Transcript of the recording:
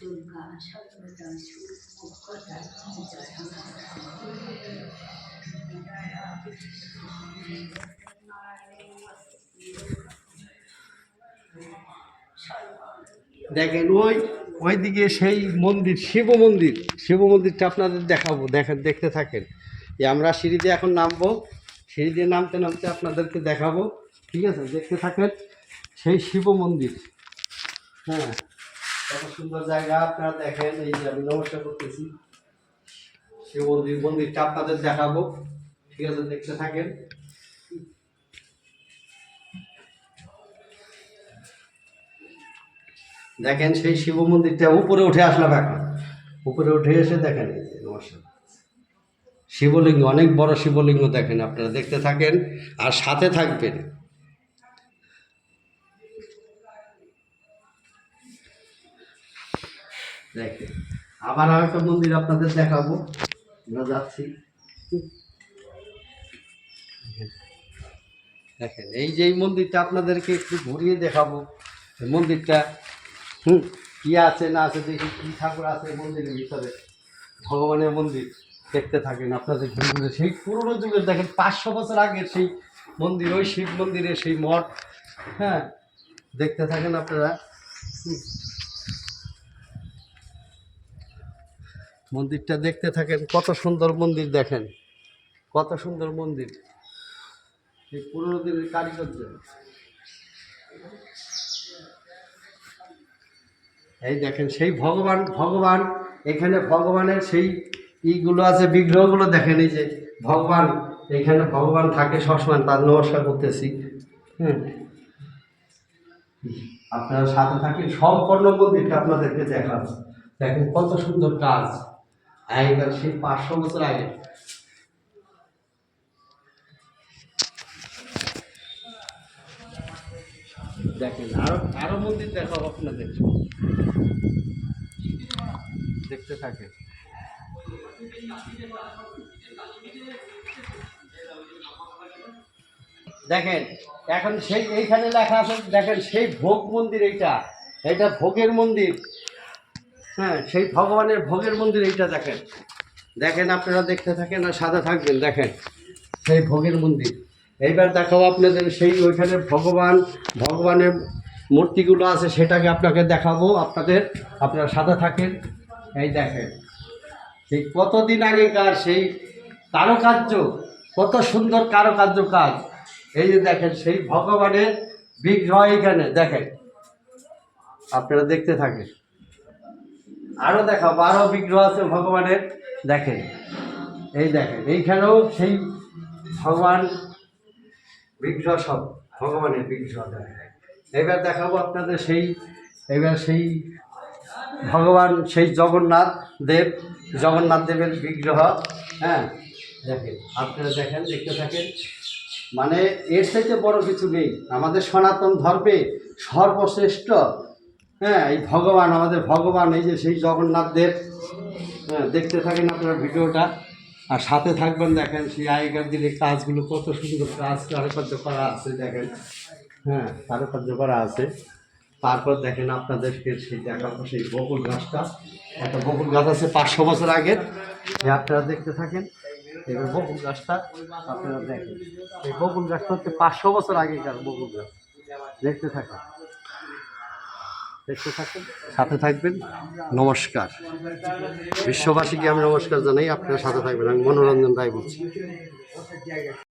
দুর্গা সর্বদা সুমুখতা জয় দেখেন ওই ওইদিকে সেই মন্দির, শিব মন্দির, শিব মন্দিরটা আপনাদের দেখাবো, দেখেন, দেখতে থাকেন। এই আমরা সিঁড়িতে এখন নামবো সিঁড়ি দিয়ে নামতে নামতে আপনাদেরকে দেখাবো, ঠিক আছে? দেখতে থাকেন, সেই শিব মন্দির। হ্যাঁ কত সুন্দর জায়গা, আপনারা দেখেন, এই যে আমি নমস্কার করতেছি। শিব মন্দির, মন্দিরটা আপনাদের দেখাবো, ঠিক আছে? দেখতে থাকেন। দেখেন সেই শিব মন্দিরটা উপরে উঠে আসলাম এখন। উপরে উঠে এসে দেখেন শিবলিঙ্গ, অনেক বড় শিবলিঙ্গ দেখেন আপনারা, দেখতে থাকেন আর সাথে থাকবেন। দেখেন, আবার আর একটা মন্দির আপনাদের দেখাবো। আমরা যাচ্ছি। দেখেন, এই যে মন্দিরটা আপনাদেরকে একটু ঘুরিয়ে দেখাবো। মন্দিরটা হুম, কী আছে না আছে দেখি, কী ঠাকুর আছে মন্দিরের ভিতরে। ভগবানের মন্দির দেখতে থাকেন আপনাদের ঘুরে সেই পুরোনো যুগের, দেখেন, পাঁচশো বছর আগের সেই মন্দির, ওই শিব মন্দিরে সেই মঠ। হ্যাঁ দেখতে থাকেন আপনারা। মন্দিরটা দেখতে থাকেন, কত সুন্দর মন্দির দেখেন। কত সুন্দর মন্দির। এই পুরোনো দিনের কারিগর্য এই দেখেন, সেই ভগবান ভগবান, এখানে ভগবানের সেই ইগুলো আছে, বিগ্রহগুলো দেখেন, এই যে ভগবান, এখানে ভগবান থাকে সবসময়, তার নমস্কার করতেছি। হুম। আপনারা সাথে থাকেন, সম্পূর্ণ মন্দিরটা আপনাদেরকে দেখান দেখেন কত সুন্দর কাজ। আগেকার সেই পাঁচশো বছর আগে দেখেন, আরও আরও মন্দির দেখাবো আপনাদের। দেখতে থাকে। দেখেন, এখন সেই, এইখানে লেখা আছে, দেখেন, সেই ভোগ মন্দির এইটা। এটা ভোগের মন্দির। হ্যাঁ সেই ভগবানের ভোগের মন্দির এইটা দেখেন। দেখেন, আপনারা দেখতে থাকেন আর সাদা থাকবেন, দেখেন। সেই ভোগের মন্দির। এইবার দেখাবো আপনাদের সেই ওইখানে ভগবান, ভগবানের মূর্তিগুলো আছে, সেটাকে আপনাকে দেখাবো, আপনাদের, আপনারা সাদা থাকেন। এই দেখেন, সেই কতদিন আগেকার সেই কারুকার্য, কত সুন্দর কারুকার্য কাজ। এই যে দেখেন, সেই ভগবানের বিগ্রহ এখানে দেখেন। আপনারা দেখতে থাকেন। আরও দেখাবো আরও বিগ্রহ আছে ভগবানের, দেখেন। এই দেখেন, এইখানেও সেই ভগবান বিগ্রহ সব ভগবানের বিগ্রহ এবার দেখাবো আপনাদের সেই, এবার সেই ভগবান, সেই জগন্নাথ দেব, জগন্নাথ দেবের বিগ্রহ হ্যাঁ? দেখেন, আপনারা দেখেন, দেখতে থাকেন। মানে এর থেকে বড় কিছু নেই। আমাদের সনাতন ধর্মে সর্বশ্রেষ্ঠ হ্যাঁ এই ভগবান, আমাদের ভগবান, এই যে সেই জগন্নাথ দেব হ্যাঁ দেখতে থাকেন আপনারা ভিডিওটা। আর সাথে থাকবেন দেখেন সেই আগেকার দিনে কাজগুলো কত সুন্দর কাজ কারুকার্য করা আছে দেখেন। হ্যাঁ কারুকার্য করা আছে। তারপর দেখেন আপনাদেরকে সেই দেখাবো সেই বকুল গাছটা। একটা বকুল গাছ আছে পাঁচশো বছর আগের। আপনারা দেখতে থাকেন। এবার বকুল গাছটা, আপনারা দেখেন। এই বকুল গাছটা হচ্ছে পাঁচশো বছর আগেকার বকুল গাছ। দেখতে থাকেন। সাথে থাকবেন। নমস্কার। বিশ্ববাসীকে আমি নমস্কার জানাই। আপনারা সাথে থাকবেন। আমি মনোরঞ্জন রায় বলছি।